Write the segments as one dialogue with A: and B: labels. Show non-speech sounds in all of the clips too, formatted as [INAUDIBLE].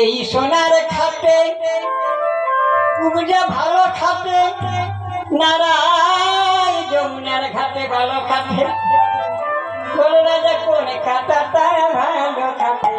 A: এই সোনার খাটে কুবজা ভালো খাটে, নারায় যমুনার ঘাটে ভালো খাটে। বল রাজা কোন খাটাটা ভালো খাটে।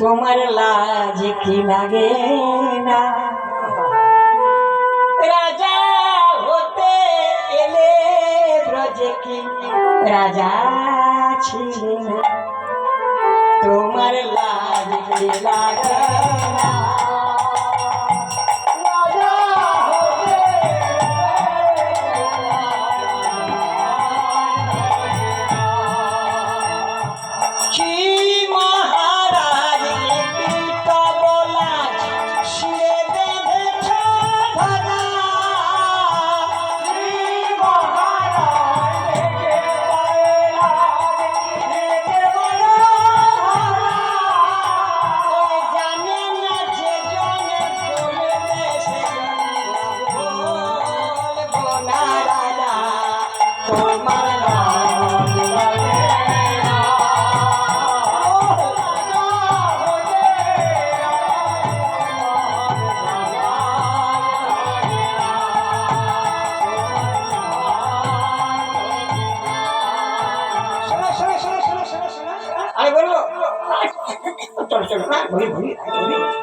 A: তোমার লাজ কি লাগে না? রাজা হতে এলে ব্রজে কি রাজা ছিলেন তোমার লাজ কি লাগে না?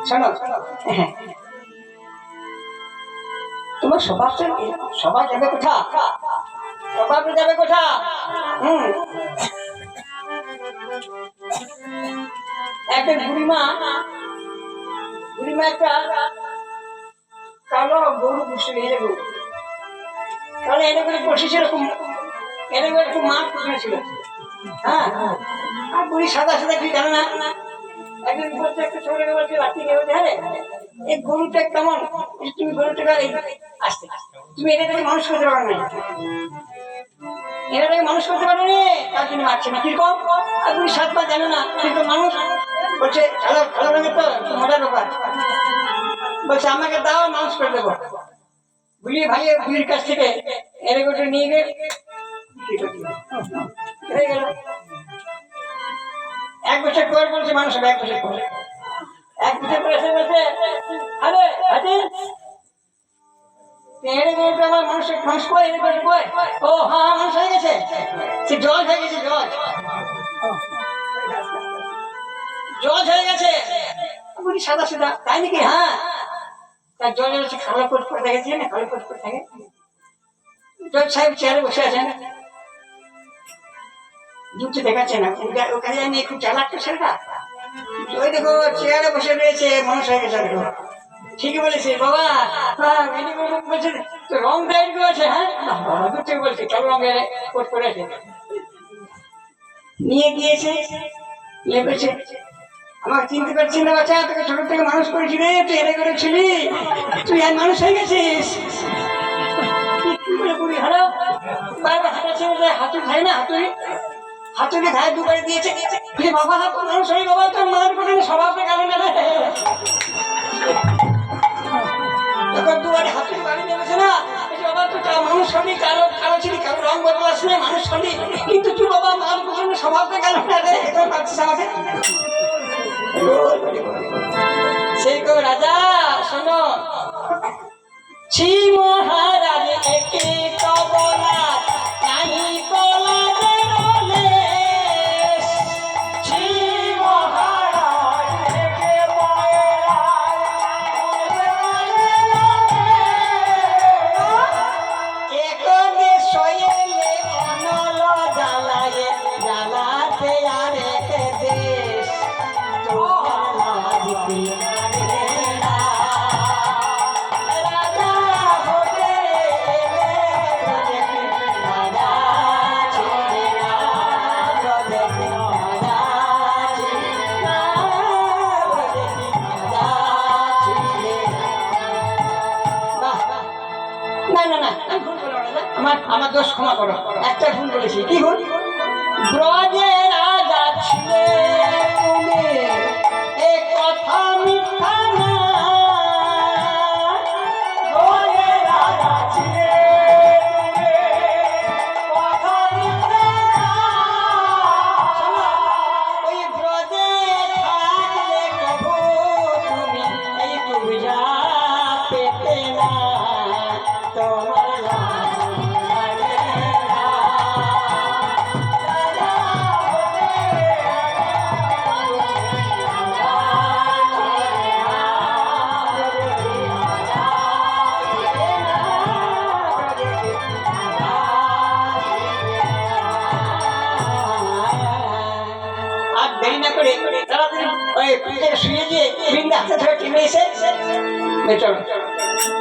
A: শোনো। হ্যাঁ। তোমার কি? সবাই যাবে কোথা স্বভাব যাবে কোথা হুম। একজন বুড়িমা বুড়িমা একটা কালো গরু পুষে গরু কালো এনে করে বসেছে এরকম এনে করে একটু মাঠ পুষেছিল হ্যাঁ। আর বুড়ি সাদা সাদা কি জানে না? একদিন বলছে, একটা বলছে হ্যাঁ এই গরুটা কেমন? তুমি গরুটা আসতে। তুমি মানুষ করতে পারো না। মানুষ করতে রে তার জন্য মারছে না। কীরকম? বুড়ি সাত পা জানে না মানুষ? বলছে, ভালো ভালো রঙের তো মজার ব্যাপার বলছে, আমাকে দাও, মানুষ করে দেবো। বুড়ি ভাই বুড়ির কাছ থেকে এর গোটে নিয়ে হয়ে গেল। এক বছর পর বলছে মানুষ এক বছর পর। এক বছর পর এসে আরে হাজি জল জল। জল সাদা সাদা, তাই নাকি? হ্যাঁ। তার জল হচ্ছে করে দেখেছি না? খালো করে থাকে? জজ সাহেব চেয়ারে বসে আছেন। যুক্তি দেখাচ্ছে না। ওখানে জানি খুব ছেলেটা। ওই দেখো, চেয়ারে বসে রয়েছে মানুষ হয়ে গেছে দেখো ঠিকই বলেছে, বাবা। হ্যাঁ রং ডাইট করেছে হ্যাঁ? বলছে রঙের করেছে নিয়ে গিয়েছে, লেপেছে। আমার চিনতে পারছি না, বাচ্চা, তোকে ছোট থেকে মানুষ করেছি রে, তুই এরে করেছিলি তুই আর মানুষ হয়ে গেছিস। কি করে হারা খাই না হাতুড়ি হাতুড়ি খায় দুবারে দিয়েছে। বলে, বাবা মানুষ হয়ে বাবা তোর মার। আমাকে? সেই রাজা শোনো। ছি মহারাজ একে কবলা নাহি কলা আমার দোষ ক্ষমা করো। একটা ভুল বলেছি। কি ভুল? ব্রজে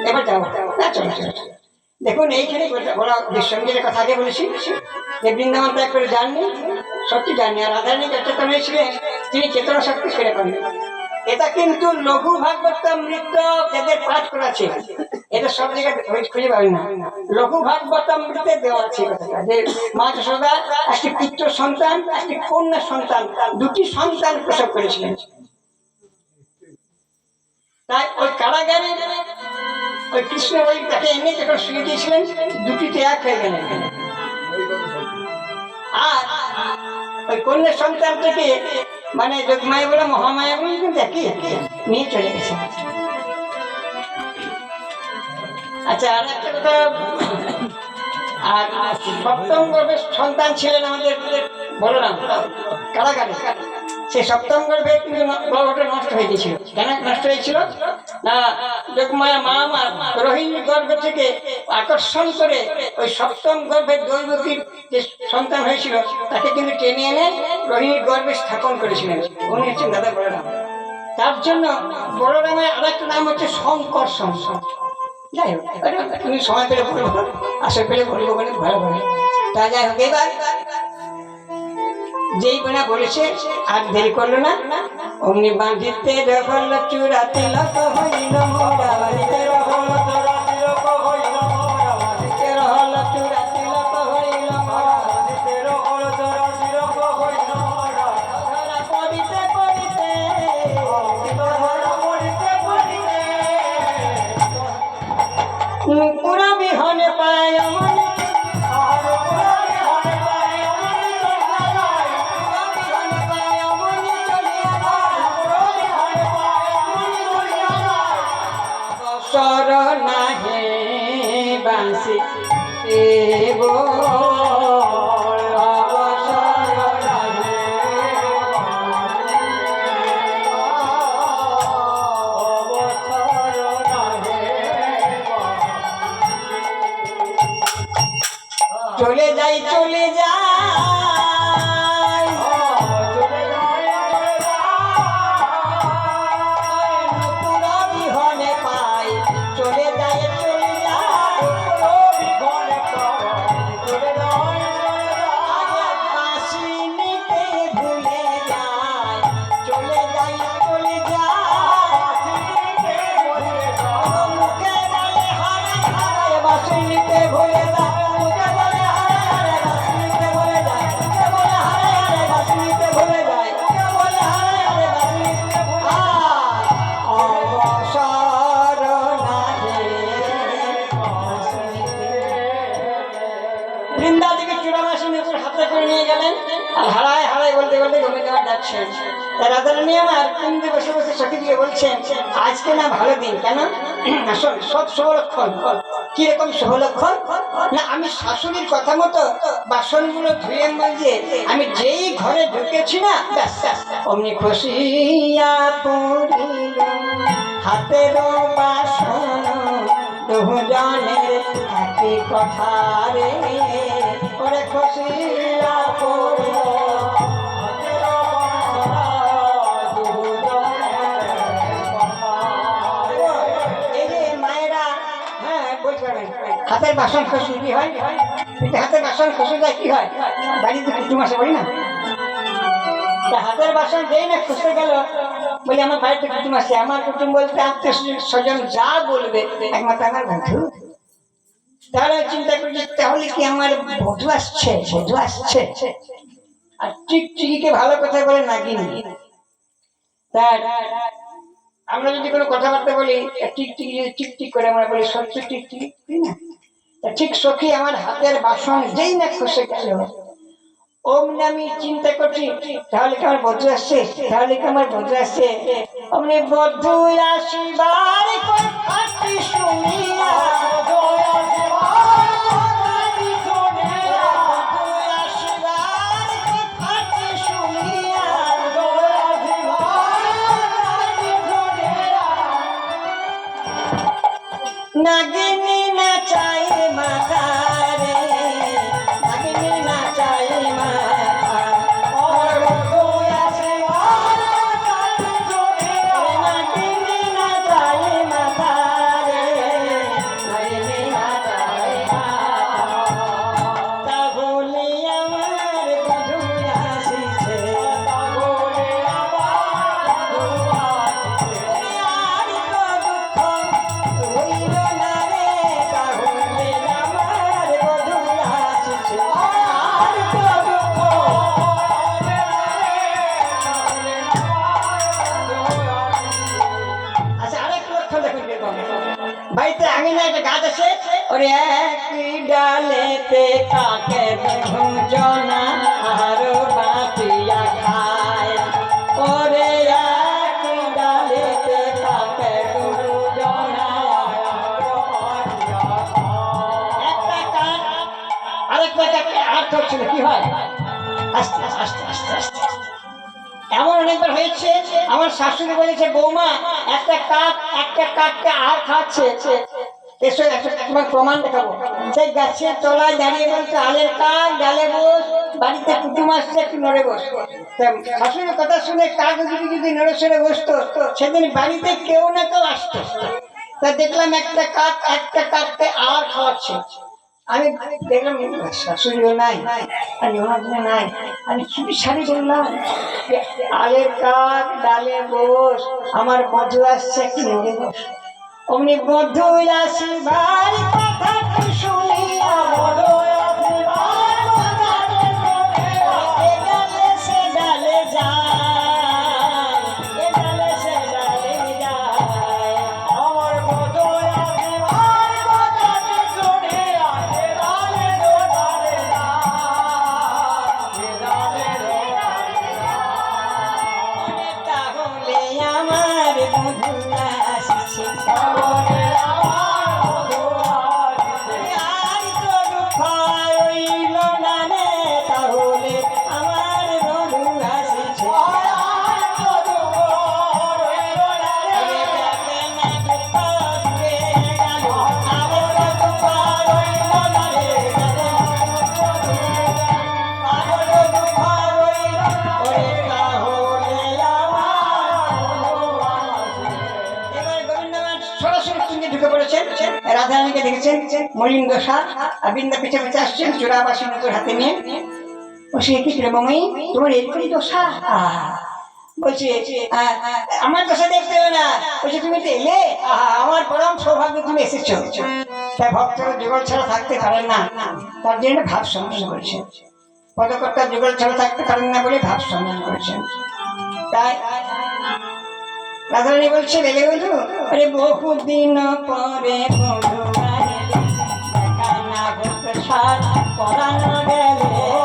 A: এবার যাব না চলো। দেখুন, এইখানে বলা কথা আগে বলেছি। যে বৃন্দাবন ত্যাগ করে যাননি, সত্যি আর তিনি চেতনা শক্তি ছেড়ে এটা কিন্তু লঘু ভাগবত নৃত্য যাদের পাঠ করাছে এটা সব জায়গায় খুঁজে পাবেন না। লঘু ভাগবত নৃত্যে দেওয়া আছে যে মা যশোদা একটি পুত্র সন্তান, একটি কন্যা সন্তান, দুটি সন্তান প্রসব করেছিলেন। তাই ওই কারাগারে ওই কৃষ্ণ ওই তাকে এনে যখন শুয়ে দিয়েছিলেন দুটিতে এক হয়ে গেলেন। আর ওই কন্যা সন্তান থেকে মানে যোগমায়া বলে মহামায়া বলে কিন্তু একই নিয়ে চলে গেছে। আচ্ছা আর একটা কথা। আর সপ্তম সন্তান ছিলেন আমাদের বলরাম। কারাগারে সে সপ্তম গর্ভে গর্ভটা নষ্ট হয়ে গেছিল কেন নষ্ট হয়েছিল না যোগমায়া মা আমার রোহিণী গর্ভ থেকে আকর্ষণ করে ওই সপ্তম গর্ভের দৈবকীর যে সন্তান হয়েছিল, তাকে কিন্তু টেনে এনে রোহিণীর গর্ভে স্থাপন করেছিলেন। উনি হচ্ছেন দাদা বলরাম তার জন্য বলরামের আরেকটা নাম হচ্ছে শঙ্কর সংসদ যাই হোক তুমি সময় পেলে বলব আশা পেলে বলব বলে ভালো ভালো তা যাই হোক, এবার যেই বোনা বলেছে, আর দেরি করল না। অমনি বাঁধিতে রহল চূড়াতে লক হইল মোরা, বাড়িতে রহল চলে যাই চলে যাই। আমার বসে বসে বলছেন, আজকে না ভালো দিন, কেন? [CLEARS THROAT] সব না, আমি শাশুড়ির কথা মতো বাসনগুলো ধুয়ে মাঝে আমি যেই ঘরে ঢুকেছি না অমনি খুশিয়া হাতের বাসন কথা রে বাসন খুশি কি হয়? কিন্তু হাতের বাসন খুশি যায়, কি হয়? বাড়িতে কুটুম আসে বলি না? হাতের বাসন যেই না খুশি গেল, বলি আমার বাড়িতে কুটুম আসছে আমার কুটুম বলতে আত্মীয় স্বজন যা বলবে, একমাত্র আমার বন্ধু। তাহলে চিন্তা করছি, তাহলে কি আমার বধু আসছে বধু আসছে? আর ঠিক টিকটিকিকে ভালো কথা বলে নাগিনি। তার আমরা যদি কোনো কথাবার্তা বলি টিকটিকি যদি টিকটিক করে আমরা বলি, সত্যি টিকটিক তাই না? ঠিক সখী আমার হাতের বাসন যেই না খসে গেল। অমনি আমি চিন্তা করছি, তাহলে কি আমার বধু আসছে? তাহলে কি আমার বধু আসছে? অমনি বধু আসিবার নাগিনী নাচাই মাথারে করছিল কি হয়? আস্তে আস্তে আস্তে আস্তে এমন অনেকবার হয়েছে, আমার শাশুড়ি বলেছে, বৌমা, একটা কাক, একটা কাককে আর খাচ্ছে। এসো তোমার প্রমাণ দেখাবো। সেই গাছের তলায় দাঁড়িয়ে বলছে, আলের কাক বস, বাড়িতে একটু নড়ে বস। শাশুড়ির কথা শুনে কাক যদি যদি নড়ে সরে সেদিন বাড়িতে কেউ না কেউ আসতো। তা দেখলাম একটা কাক, একটা কাককে আর খাওয়াচ্ছে। আমি দেখলাম শাশুড়ি নাই আমি ওনার জন্য নাই। আমি খুবই শাড়ি করলাম আলের কাক ডালে বস আমার মধু আসছে একটু নদী বস অমনি মধু আসি ভাই কথা শুনিয়া মধু মলিন দশা আর বৃন্দা আসছেন চূড়াবাসী নতুন হাতে নিয়ে। ও সে কি এরকমই দশা? বলছে আমার দেখতে হবে না। বলছে, তুমি তো এলে? আমার পরম সৌভাগ্য তুমি এসেছ। তাই ভক্তরা যুগল ছাড়া থাকতে পারেন না। তার জন্য ভাব সম্মান করেছেন পদকর্তা যুগল ছাড়া থাকতে পারেন না বলে ভাব সম্মান করেছেন। তাই রাধারানী বলছে রেলে বন্ধু, আরে বহুদিন পরে হতো সার পরানো গেলে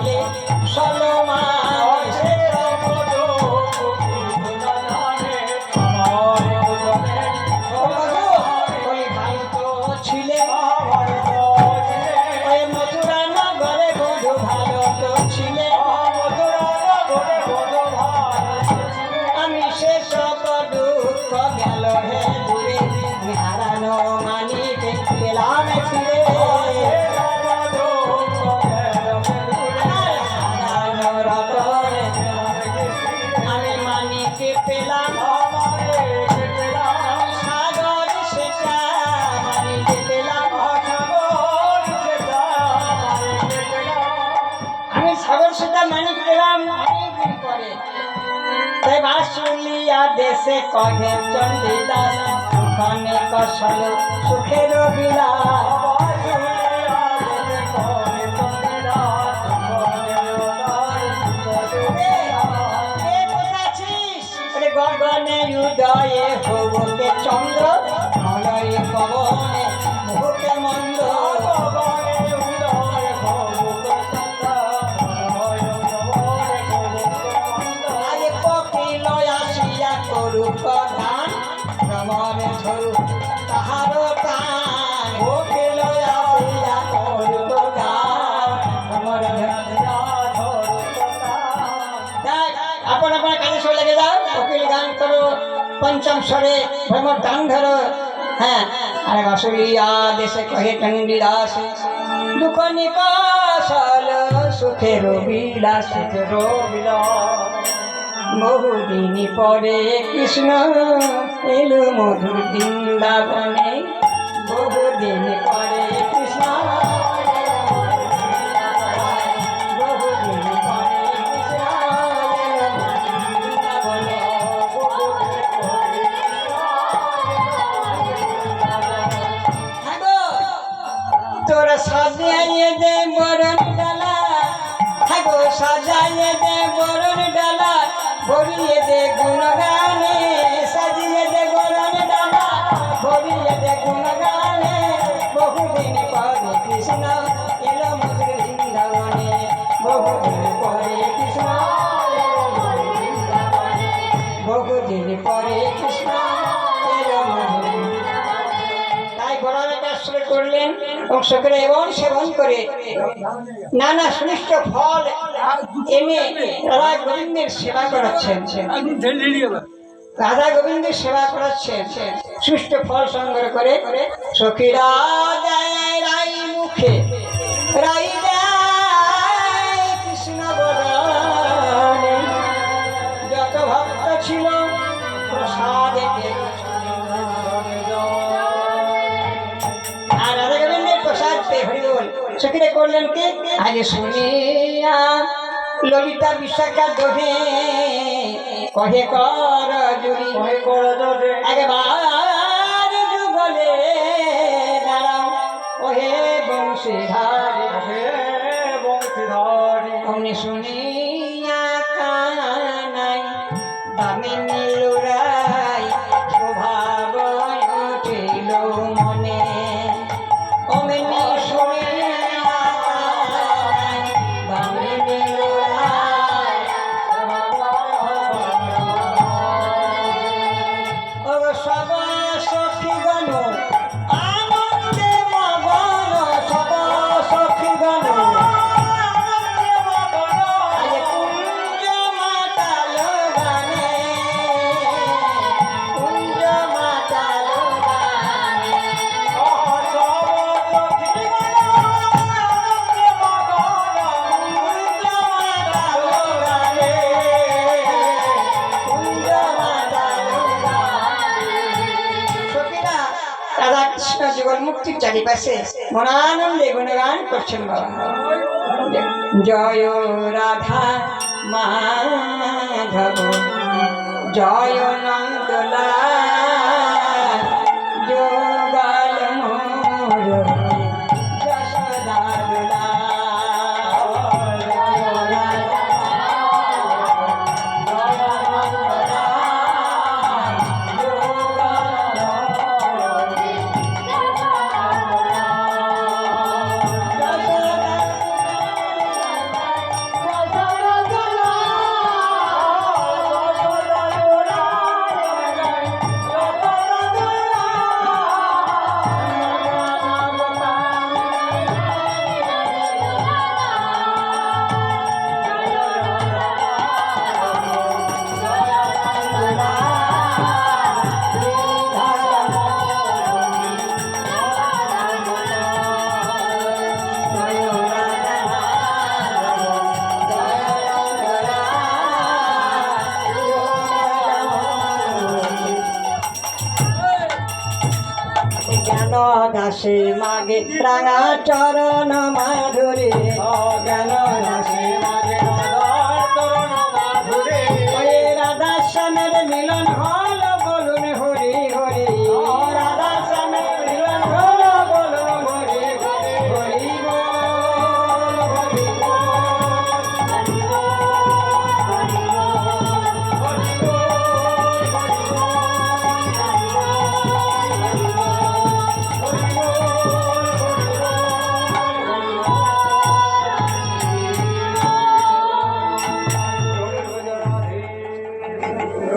A: কুশলে কুশলমা দেশে কহে চন্ডিদাস ওখানে কষল সুখের গগনে উদয়ে হবকে চন্দ্র মন পবনে মুহূর্তে মন্দ স্বরে ভ্রমর টান ধরো হ্যাঁ আরে বাসুরিয়া দেশে কহে চন্ডিদাস দুঃখ নিকাশাল সুখের বিলাস সুখের বিলাস বহুদিন পরে কৃষ্ণ এলো মধুর বৃন্দাবনে বহুদিন পরে সাজিয়ে দে বরণ ডালা। হাগো সাজাইয়ে দে বরণ ডালা। ভরিয়ে দে গুণগানে, সাজিয়ে দে বরণ ডালা। ভরিয়ে দে গুণগানে, বহুদিন পরে কৃষ্ণ এলো মধুর বৃন্দাবনে। বহুদিন পরে কৃষ্ণ বহুদিন পরে কৃষ্ণ করলেন এবং সকলে এবং সেবন করে। নানা সুনিষ্ট ফল এনে রাধা গোবিন্দের সেবা করাচ্ছেন। রাধা গোবিন্দের সেবা করাচ্ছেন। সুষ্ঠ ফল সংগ্রহ করে, সখীরা দেয় রাই মুখে। রাই আগে শুনিয়া ললিতা বিশাখা দোহে। কহে কর জুড়ি একবার যুগলে দাঁড়াও ওহে বংশীধারে অমনি শুনিয়া কানাই দামিনী লুরাই স্বভাব উঠিল। কৃষ্ণ জীবন মুক্তির চারিপাশে মনানন্দে গুণগান করছেন বাবা। জয় রাধা মাধব জয় নন্দলা গাছে মাগে রাঙা চরণ মাধুরে। অগান মাগে চরণ রাধা শ্যামের মিলন হয়।